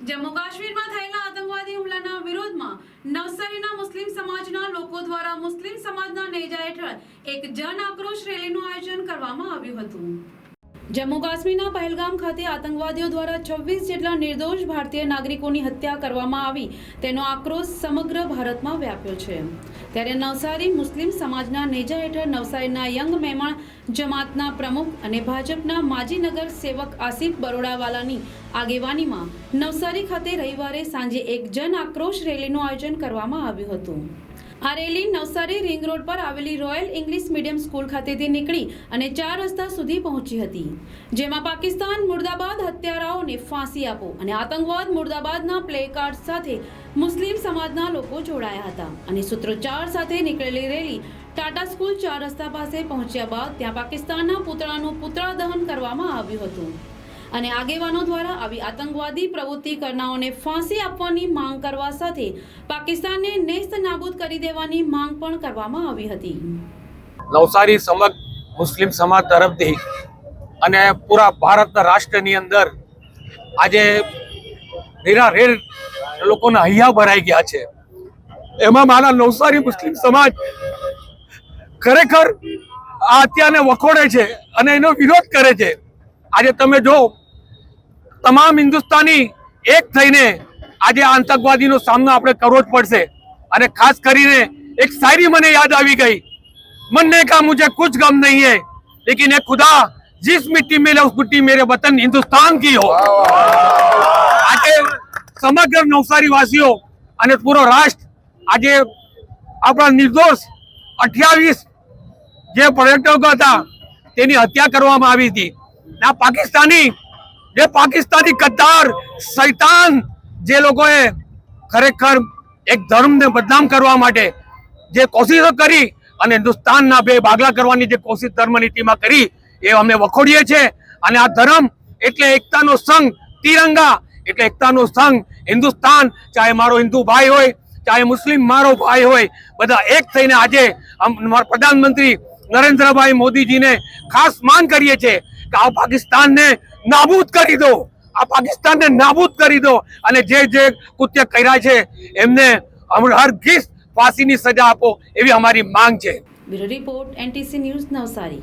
જમ્મુ કાશ્મીરમાં થયેલા આતંકવાદી હુમલાના વિરોધમાં નવસારીના મુસ્લિમ સમાજના લોકો દ્વારા મુસ્લિમ સમાજના નેજા હેઠળ એક જન આક્રોશ રેલીનું આયોજન કરવામાં આવ્યું હતું. જમ્મુ કાશ્મીરના પહેલગામ ખાતે આતંકવાદીઓ દ્વારા છવ્વીસ જેટલા નિર્દોષ ભારતીય નાગરિકોની હત્યા કરવામાં આવી. તેનો આક્રોશ સમગ્ર ભારતમાં વ્યાપ્યો છે. ત્યારે નવસારી મુસ્લિમ સમાજના નેજા હેઠળ નવસારીના યંગ મહેમાન જમાતના પ્રમુખ અને ભાજપના માજી નગર સેવક આસિફ બરોડાવાલાની આગેવાનીમાં નવસારી ખાતે રવિવારે સાંજે એક જન આક્રોશ રેલીનું આયોજન કરવામાં આવ્યું હતું. આ રેલી નવસારી રિંગ રોડ પર આવેલી રોયલ ઇંગ્લિશ મીડિયમ સ્કૂલ ખાતેથી નીકળી અને ચાર રસ્તા સુધી પહોંચી હતી. જેમાં પાકિસ્તાન મુર્દાબાદ હત્યારાઓને ફાંસી આપો અને આતંકવાદ મુર્દાબાદના પ્લે કાર્ડ સાથે મુસ્લિમ સમાજના લોકો જોડાયા હતા અને સૂત્રોચ્ચાર સાથે નીકળેલી રેલી ટાટા સ્કૂલ ચાર રસ્તા પાસે પહોંચ્યા બાદ ત્યાં પાકિસ્તાનના પુતળાનું પુતળા દહન કરવામાં આવ્યું હતું. અને આગેવાનો દ્વારા આવી આતંકવાદી પ્રવૃત્તિ કરનાઓને ફાંસી આપવાની માંગ કરવા સાથે પાકિસ્તાનને નેસ્ત નાબૂદ કરી દેવાની માંગ પણ કરવામાં આવી હતી. નવસારી સમગ્ર મુસ્લિમ સમાજ તરફથી અને પૂરા ભારતના રાષ્ટ્રની અંદર આજે રેરા રેર લોકોના હૈયા ભરાઈ ગયા છે. એમાં મારા નવસારી મુસ્લિમ સમાજ ખરેખર આ હત્યાને વખોડે છે અને એનો વિરોધ કરે છે. આજે તમે જો તમામ હિન્દુસ્તાની એક થઈને આજે આ આતંકવાદીનો સામનો આપણે કરવો જ પડશે અને ખાસ કરીને એક શાયરી મને યાદ આવી ગઈ मरने का मुझे कुछ गम नहीं है लेकिन ये खुदा जिस मिट्टी में ले उस मिट्टी मेरे वतन हिंदुस्तान की हो આજે સમગ્ર નવસારી વાસીઓ અને પૂરો રાષ્ટ્ર આજે આપણા નિર્દોષ અઠ્યાવીસ જે પર્યટકો હતા તેની હત્યા કરવામાં આવી હતી અને આ પાકિસ્તાની જે પાકિસ્તાની કદ્દાર શૈતાન જે લોકોએ ખરેખર એક ધર્મને બદનામ કરવા માટે જે કોશિશો કરી અને હિન્દુસ્તાનના બે ભાગલા કરવાની જે કોશિશ ધર્મ નીતિમાં કરી, એ અમે વખોડીએ છીએ. અને આ ધર્મ એટલે એકતાનો સંઘ, તિરંગા એટલે એકતાનો સંઘ. હિન્દુસ્તાન, ચાહે મારો હિન્દુ ભાઈ હોય, ચાહે મુસ્લિમ મારો ભાઈ હોય, બધા એક થઈને આજે પ્રધાનમંત્રી નરેન્દ્રભાઈ મોદીજીને ખાસ માન કરીએ છીએ. કે આ પાકિસ્તાનને નાબૂદ કરી દો. આ પાકિસ્તાનને નાબૂદ કરી દો. અને જે જે કૃત્ય કર્યા છે, એમને હરગીઝ ફાંસીની સજા આપો એવી અમારી માંગ છે. Bureau report, NTC news Navsari.